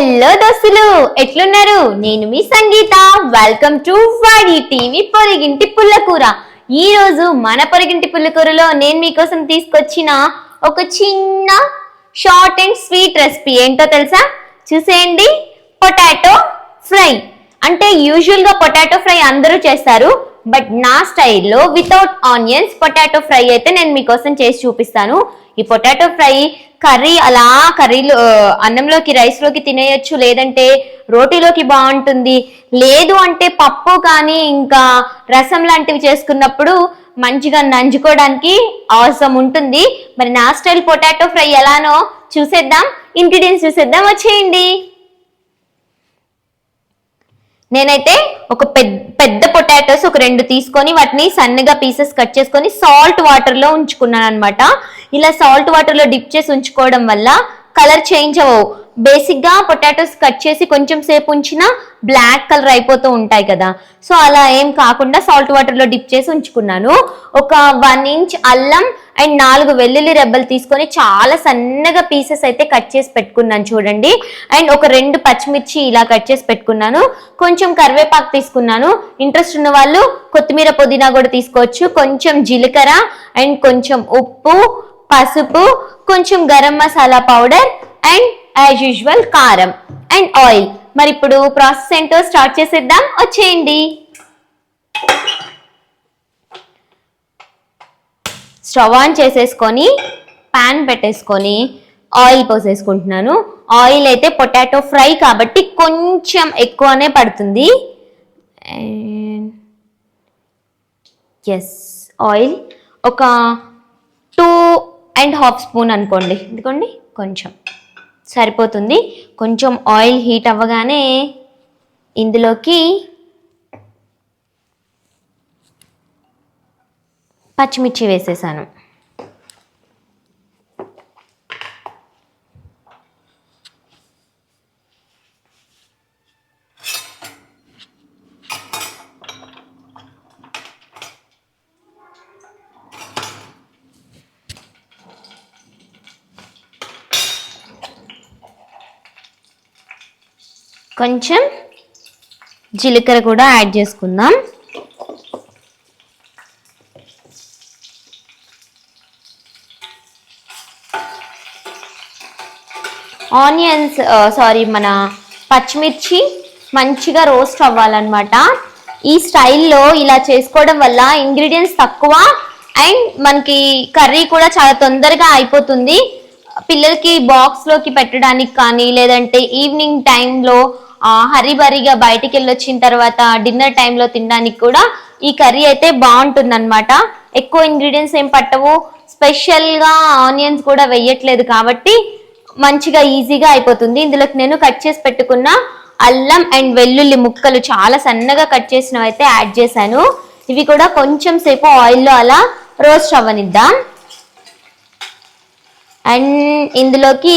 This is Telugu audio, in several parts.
హలో దోస్తులు ఎట్లున్నారు? నేను మీ సంగీత. వెల్కమ్ టు వాడి టీవీ పొరిగింటి పుల్లకూర ఈ రోజు మన పొరిగింటి పుల్లకూరలో నేను మీకోసం తీసుకొచ్చిన ఒక చిన్న షార్ట్ అండ్ స్వీట్ రెసిపీ ఏంటో తెలుసా? చూసేయండి. పొటాటో ఫ్రై అంటే యూజువల్గా పొటాటో ఫ్రై అందరూ చేస్తారు. బట్ నా స్టైల్లో వితౌట్ ఆనియన్స్ పొటాటో ఫ్రై అయితే నేను మీకోసం చేసి చూపిస్తాను. ఈ పొటాటో ఫ్రై కర్రీ అలా కర్రీలో అన్నంలోకి రైస్లోకి తినేయచ్చు. లేదంటే రోటీలోకి బాగుంటుంది. లేదు అంటే పప్పు కానీ ఇంకా రసం లాంటివి చేసుకున్నప్పుడు మంచిగా నంజుకోవడానికి అవసరం ఉంటుంది. మరి నా స్టైల్ పొటాటో ఫ్రై ఎలానో చూసేద్దాం. ఇంగ్రీడియంట్స్ చూసేద్దాం. వచ్చేయండి. నేనైతే ఒక పెద్ద పెద్ద పొటాటోస్ ఒక రెండు తీసుకొని వాటిని సన్నగా పీసెస్ కట్ చేసుకొని సాల్ట్ వాటర్లో ఉంచుకున్నాను అనమాట ఇలా సాల్ట్ వాటర్లో డిప్ చేసి ఉంచుకోవడం వల్ల కలర్ చేంజ్ అవ్వవు. బేసిక్గా పొటాటోస్ కట్ చేసి కొంచెం సేపు ఉంచినా బ్లాక్ కలర్ అయిపోతూ ఉంటాయి కదా. సో అలా ఏం కాకుండా సాల్ట్ వాటర్లో డిప్ చేసి ఉంచుకున్నాను. ఒక వన్ ఇంచ్ అల్లం అండ్ నాలుగు వెల్లుల్లి రెబ్బలు తీసుకొని చాలా సన్నగా పీసెస్ అయితే కట్ చేసి పెట్టుకున్నాను చూడండి. అండ్ ఒక రెండు పచ్చిమిర్చి ఇలా కట్ చేసి పెట్టుకున్నాను. కొంచెం కరివేపాకు తీసుకున్నాను. ఇంట్రెస్ట్ ఉన్న వాళ్ళు కొత్తిమీర పుదీనా కూడా తీసుకోవచ్చు. కొంచెం జీలకర్ర అండ్ కొంచెం ఉప్పు పసుపు కొంచెం garam masala powder and as usual కారం అండ్ ఆయిల్ మరి ఇప్పుడు ప్రాసెస్ ఏంటో స్టార్ట్ చేసేద్దాం. వచ్చేయండి. స్టవ్ ఆన్ చేసేసుకొని పాన్ పెట్టేసుకొని ఆయిల్ పోసేసుకుంటున్నాను. ఆయిల్ అయితే పొటాటో ఫ్రై కాబట్టి కొంచెం ఎక్కువనే పడుతుంది. ఎస్ ఆయిల్ ఒక టూ అండ్ హాఫ్ స్పూన్ అనుకోండి. ఎందుకోండి? కొంచెం. సరిపోతుంది. కొంచెం ఆయిల్ హీట్ అవ్వగానే ఇందులోకి పచ్చిమిర్చి వేసేసాను. కొంచెం జీలకర్ర కూడా యాడ్ చేసుకుందాం. ఆనియన్స్ సారీ మన పచ్చిమిర్చి మంచిగా రోస్ట్ అవ్వాలన్నమాట. ఈ స్టైల్లో ఇలా చేసుకోవడం వల్ల ఇంగ్రీడియంట్స్ తక్కువ అండ్ మనకి కర్రీ కూడా చాలా తొందరగా అయిపోతుంది. పిల్లలకి బాక్స్లోకి పెట్టడానికి కానీ లేదంటే ఈవినింగ్ టైంలో హరిబరిగా బయటికి వెళ్ళొచ్చిన తర్వాత డిన్నర్ టైంలో తినడానికి కూడా ఈ కర్రీ అయితే బాగుంటుంది అనమాట ఎక్కువ ఇంగ్రీడియంట్స్ ఏం పట్టవు. స్పెషల్గా ఆనియన్స్ కూడా వేయట్లేదు కాబట్టి మంచిగా ఈజీగా అయిపోతుంది. ఇందులోకి నేను కట్ చేసి పెట్టుకున్న అల్లం అండ్ వెల్లుల్లి ముక్కలు చాలా సన్నగా కట్ చేసినవి అయితే యాడ్ చేశాను. ఇవి కూడా కొంచెం సేపు ఆయిల్లో అలా రోస్ట్ అవ్వనిద్దాం. అండ్ ఇందులోకి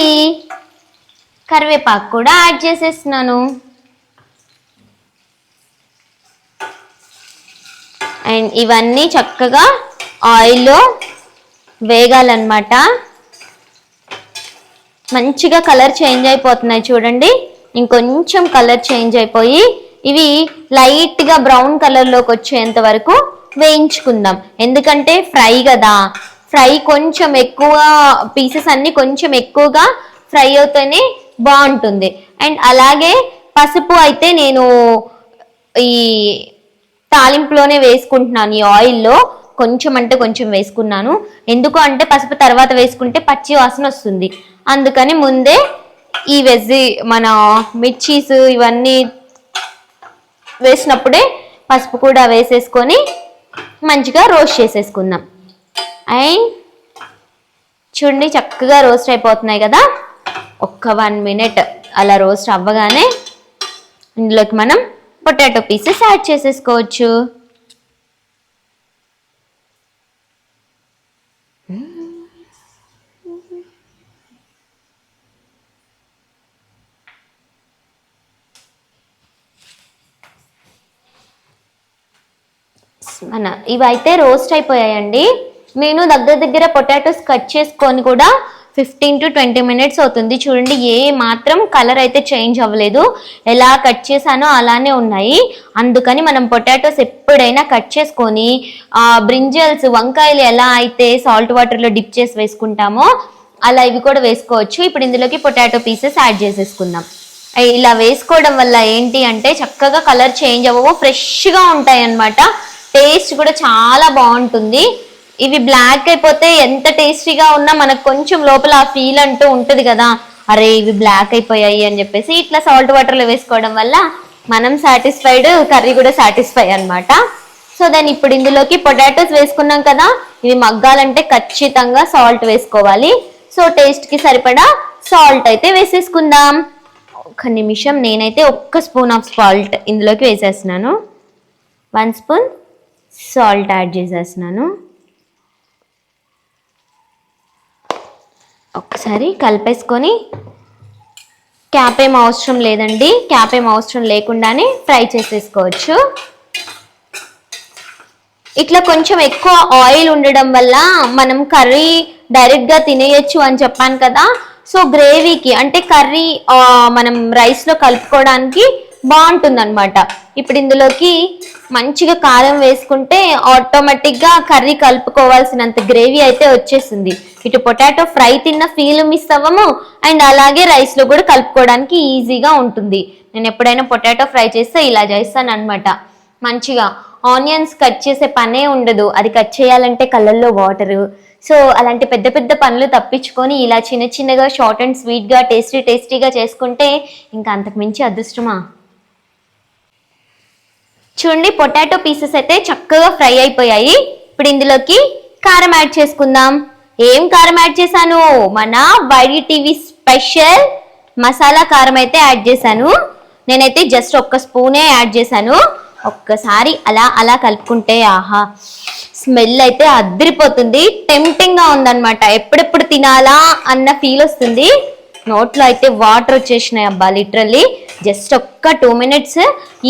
కరివేపాకు కూడా యాడ్ చేసేస్తున్నాను. అండ్ ఇవన్నీ చక్కగా ఆయిల్లో వేగాలన్నమాట. మంచిగా కలర్ చేంజ్ అయిపోతున్నాయి చూడండి. ఇంకొంచెం కలర్ చేంజ్ అయిపోయి ఇవి లైట్గా బ్రౌన్ కలర్లోకి వచ్చేంత వరకు వేయించుకుందాం. ఎందుకంటే ఫ్రై కదా. ఫ్రై కొంచెం ఎక్కువ పీసెస్ అన్నీ కొంచెం ఎక్కువగా ఫ్రై అవుతేనే బాగుంటుంది. అండ్ అలాగే పసుపు అయితే నేను ఈ తాలింపులోనే వేసుకుంటున్నాను ఈ ఆయిల్లో. కొంచెం అంటే కొంచెం వేసుకున్నాను. ఎందుకు అంటే పసుపు తర్వాత వేసుకుంటే పచ్చి వాసన వస్తుంది. అందుకని ముందే ఈ వెజ్ మన మిర్చీస్ ఇవన్నీ వేసినప్పుడే పసుపు కూడా వేసేసుకొని మంచిగా రోస్ట్ చేసేసుకుందాం. అండ్ చూడండి చక్కగా రోస్ట్ అయిపోతున్నాయి కదా. ఒక్క వన్ మినిట్ అలా రోస్ట్ అవ్వగానే ఇందులోకి మనం పొటాటో పీసెస్ యాడ్ చేసేసుకోవచ్చు. మన ఇవైతే రోస్ట్ అయిపోయాయండి. నేను దగ్గర దగ్గర పొటాటోస్ కట్ చేసుకొని కూడా ఫిఫ్టీన్ టు ట్వంటీ మినిట్స్ అవుతుంది. చూడండి ఏ మాత్రం కలర్ అయితే చేంజ్ అవ్వలేదు. ఎలా కట్ చేశానో అలానే ఉన్నాయి. అందుకని మనం పొటాటోస్ ఎప్పుడైనా కట్ చేసుకొని బ్రింజల్స్ వంకాయలు ఎలా అయితే సాల్ట్ వాటర్లో డిప్ చేసి వేసుకుంటామో అలా ఇవి కూడా వేసుకోవచ్చు. ఇప్పుడు ఇందులోకి పొటాటో పీసెస్ యాడ్ చేసేసుకుందాం. ఇలా వేసుకోవడం వల్ల ఏంటి అంటే చక్కగా కలర్ చేంజ్ అవ్వవు ఫ్రెష్గా ఉంటాయి అన్నమాట టేస్ట్ కూడా చాలా బాగుంటుంది. ఇవి బ్లాక్ అయిపోతే ఎంత టేస్టీగా ఉన్నా మనకు కొంచెం లోపల ఆ ఫీల్ అంటూ ఉంటుంది కదా. అరే ఇవి బ్లాక్ అయిపోయాయి అని చెప్పేసి ఇట్లా సాల్ట్ వాటర్లో వేసుకోవడం వల్ల మనం సాటిస్ఫైడ్ కర్రీ కూడా సాటిస్ఫై అనమాట సో దాన్ని ఇప్పుడు ఇందులోకి పొటాటోస్ వేసుకున్నాం కదా. ఇవి మగ్గాలంటే ఖచ్చితంగా సాల్ట్ వేసుకోవాలి. సో టేస్ట్కి సరిపడా సాల్ట్ అయితే వేసేసుకుందాం. ఒక నిమిషం నేనైతే ఒక్క స్పూన్ ఆఫ్ సాల్ట్ ఇందులోకి వేసేస్తున్నాను. వన్ స్పూన్ సాల్ట్ యాడ్ చేసేస్తున్నాను. ఒక్కసారి కలిపేసుకొని క్యాప్ ఏం అవసరం లేదండి. క్యాప్ ఏం అవసరం లేకుండానే ఫ్రై చేసేసుకోవచ్చు. ఇట్లా కొంచెం ఎక్కువ ఆయిల్ ఉండడం వల్ల మనం కర్రీ డైరెక్ట్గా తినేయచ్చు అని చెప్పాను కదా. సో గ్రేవీకి అంటే కర్రీ మనం రైస్లో కలుపుకోవడానికి బాగుంటుంది అనమాట ఇప్పుడు ఇందులోకి మంచిగా కారం వేసుకుంటే ఆటోమేటిక్గా కర్రీ కలుపుకోవాల్సినంత గ్రేవీ అయితే వచ్చేసింది. ఇటు పొటాటో ఫ్రై తిన్న ఫీల్ మిస్ అవ్వము. అండ్ అలాగే రైస్లో కూడా కలుపుకోవడానికి ఈజీగా ఉంటుంది. నేను ఎప్పుడైనా పొటాటో ఫ్రై చేస్తే ఇలా చేస్తాను అనమాట మంచిగా ఆనియన్స్ కట్ చేసే పనే ఉండదు. అది కట్ చేయాలంటే కళ్ళల్లో వాటరు సో అలాంటి పెద్ద పెద్ద పనులు తప్పించుకొని ఇలా చిన్న చిన్నగా షార్ట్ అండ్ స్వీట్గా టేస్టీ టేస్టీగా చేసుకుంటే ఇంకా అంతకు మించి అదృష్టమా? చూడండి పొటాటో పీసెస్ అయితే చక్కగా ఫ్రై అయిపోయాయి. ఇప్పుడు ఇందులోకి కారం యాడ్ చేసుకుందాం. ఏం కారం యాడ్ చేశాను? మన వైడి టీవీ స్పెషల్ మసాలా కారం అయితే యాడ్ చేశాను. నేనైతే జస్ట్ ఒక్క స్పూనే యాడ్ చేశాను. ఒక్కసారి అలా అలా కలుపుకుంటే ఆహా స్మెల్ అయితే అదిరిపోతుంది. టెంప్టింగ్గా ఉందన్నమాట. ఎప్పుడెప్పుడు తినాలా అన్న ఫీల్ వస్తుంది. నోట్లో అయితే వాటర్ వచ్చేసినాయి అబ్బా లిటరల్లీ జస్ట్ ఒక్క టూ మినిట్స్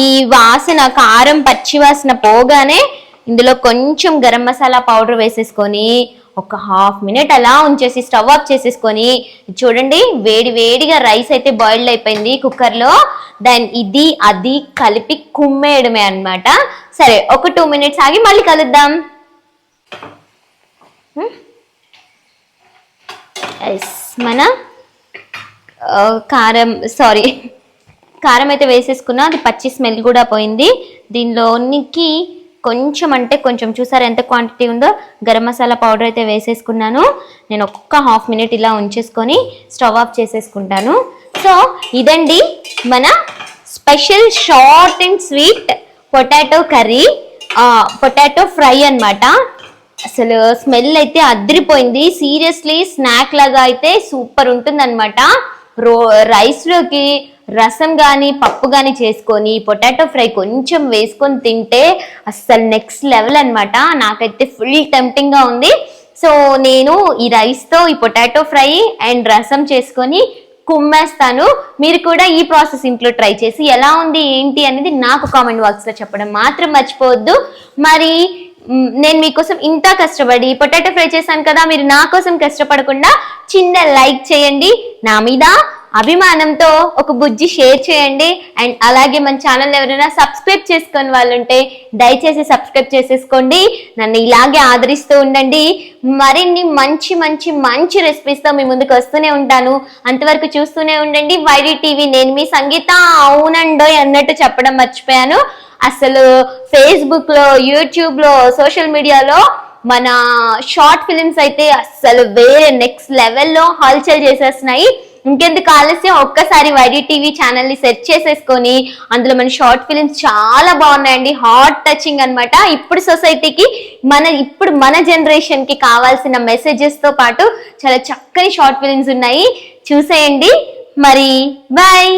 ఈ వాసన కారం పచ్చి వాసన పోగానే ఇందులో కొంచెం గరం మసాలా పౌడర్ వేసేసుకొని ఒక హాఫ్ మినిట్ అలా ఉంచేసి స్టవ్ ఆఫ్ చేసేసుకొని చూడండి వేడి వేడిగా రైస్ అయితే బాయిల్డ్ అయిపోయింది కుక్కర్లో. దెన్ ఇది అది కలిపి కుమ్మేయడమే అన్నమాట. సరే ఒక టూ మినిట్స్ ఆగి మళ్ళీ కలుద్దాం. Hmm? ఎస్ మన కారం సారీ కారం అయితే వేసేసుకున్నా అది పచ్చి స్మెల్ కూడా పోయింది. దీనిలోనికి కొంచెం అంటే కొంచెం చూసారు ఎంత క్వాంటిటీ ఉందో? గరం మసాలా పౌడర్ అయితే వేసేసుకున్నాను. నేను ఒక్క హాఫ్ మినిట్ ఇలా ఉంచేసుకొని స్టవ్ ఆఫ్ చేసేసుకుంటాను. సో ఇదండి మన special short and sweet potato curry potato fry అన్నమాట. అసలు స్మెల్ అయితే అదిరిపోయింది. సీరియస్లీ స్నాక్ లాగా అయితే సూపర్ ఉంటుందన్నమాట. రో రైస్లోకి రసం కానీ పప్పు కానీ చేసుకొని పొటాటో ఫ్రై కొంచెం వేసుకొని తింటే అస్సలు నెక్స్ట్ లెవెల్ అనమాట నాకైతే ఫుల్ టెంప్టింగ్గా ఉంది. సో నేను ఈ రైస్తో ఈ పొటాటో ఫ్రై అండ్ రసం చేసుకొని కుమ్మేస్తాను. మీరు కూడా ఈ ప్రాసెస్ ఇంట్లో ట్రై చేసి ఎలా ఉంది ఏంటి అనేది నాకు కామెంట్ బాక్స్లో చెప్పడం మాత్రం మర్చిపోవద్దు. మరి నేను మీకోసం ఇంత కష్టపడి పొటాటో ఫ్రై చేశాను కదా మీరు నా కోసం కష్టపడకుండా చిన్న లైక్ చేయండి. నా మీద అభిమానంతో ఒక బుజ్జి షేర్ చేయండి. అండ్ అలాగే మన ఛానల్ ఎవరైనా సబ్స్క్రైబ్ చేసుకొని వాళ్ళు ఉంటే దయచేసి సబ్స్క్రైబ్ చేసేసుకోండి. నన్ను ఇలాగే ఆదరిస్తూ ఉండండి. మరిన్ని మంచి మంచి మంచి రెసిపీస్తో మీ ముందుకు వస్తూనే ఉంటాను. అంతవరకు చూస్తూనే ఉండండి. వైడి టీవీ నేను మీ సంగీత. అవునండోయ్ అన్నట్టు చెప్పడం మర్చిపోయాను. అసలు ఫేస్బుక్లో యూట్యూబ్లో సోషల్ మీడియాలో మన షార్ట్ ఫిలిమ్స్ అయితే అసలు వేరే నెక్స్ట్ లెవెల్లో హల్చల్ చేసేస్తున్నాయి. ఇంకెందుకు ఆలస్యం? ఒక్కసారి వైడి టీవీ ఛానల్ని సెర్చ్ చేసేసుకొని అందులో మన షార్ట్ ఫిలిమ్స్ చాలా బాగున్నాయండి. హాట్ టచింగ్ అనమాట ఇప్పుడు సొసైటీకి మన ఇప్పుడు మన జనరేషన్కి కావాల్సిన మెసేజెస్తో పాటు చాలా చక్కని షార్ట్ ఫిలిమ్స్ ఉన్నాయి. చూసేయండి. మరి బాయ్!